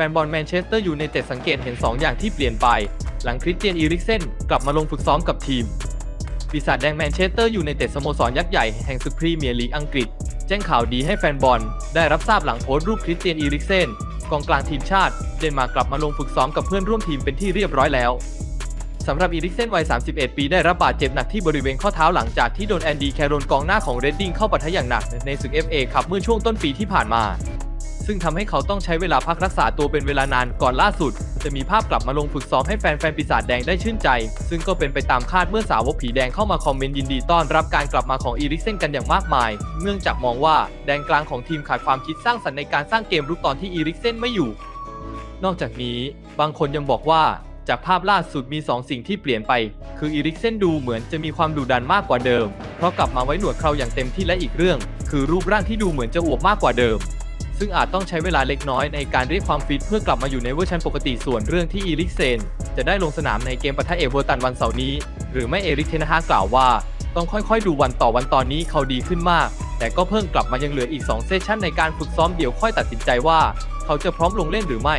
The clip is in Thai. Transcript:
แฟนบอลแมนเชสเตอร์ยูไนเต็ดสังเกตเห็น 2 อย่างที่เปลี่ยนไป หลังคริสเตียนอีริกเซนกลับมาลงฝึกซ้อมกับทีม ปีศาจแดงแมนเชสเตอร์ยูไนเต็ดสโมสรยักษ์ใหญ่แห่งศึกพรีเมียร์ลีกอังกฤษ แจ้งข่าวดีให้แฟนบอล ได้รับทราบหลังโพสต์รูปคริสเตียนอีริกเซนกองกลางทีมชาติ เดนมาร์กกลับมาลงฝึกซ้อมกับเพื่อนร่วมทีมเป็นที่เรียบร้อยแล้วสำหรับอีริกเซนวัย 31 ปีได้รับบาดเจ็บหนักที่บริเวณข้อเท้าหลังจากที่โดนแอนดี้แคโรนกองหน้าของเรดดิ้งเข้าปะทะอย่างหนักในศึก FA คัพเมื่อช่วงต้นปีที่ผ่านมา ซึ่งทำให้เขาต้องใช้เวลาพักรักษาตัวเป็นเวลานานก่อนล่าสุด จะมีภาพกลับมาลงฝึกซ้อมให้แฟนๆปีศาจแดงได้ชื่นใจ ซึ่งก็เป็นไปตามคาดเมื่อสาวกผีแดงเข้ามาคอมเมนต์ยินดีต้อนรับการกลับมาของอีริกเซนกันอย่างมากมาย เนื่องจากมองว่าแดนกลางของทีมขาดความคิดสร้างสรรค์ในการสร้างเกมรุกตอนที่อีริกเซนไม่อยู่ นอกจากนี้ บางคนยังบอกว่าจากภาพล่าสุดมี 2 สิ่งที่เปลี่ยนไป คืออีริกเซนดูเหมือนจะมีความดุดันมากกว่าเดิม เพราะกลับมาไว้หนวดเคราอย่างเต็มที่และอีกเรื่อง คือรูปร่างที่ดูเหมือนจะอวบมากกว่าเดิม ซึ่งอาจต้องใช้เวลาเล็กน้อยในการเรียกความฟิตเพื่อกลับมาอยู่ในเวอร์ชันปกติส่วนเรื่องที่อีริกเซน จะได้ลงสนามในเกมปะทะเอเวอร์ตันวันเสาร์นี้ หรือไม่เอริกเทนฮากล่าวว่า ต้องค่อยๆ ดูวันต่อวันตอนนี้เขาดีขึ้นมาก แต่ก็เพิ่งกลับมายังเหลืออีก 2 เซสชั่นในการฝึกซ้อมเดี๋ยวค่อยตัดสินใจว่า เขาจะพร้อมลงเล่นหรือไม่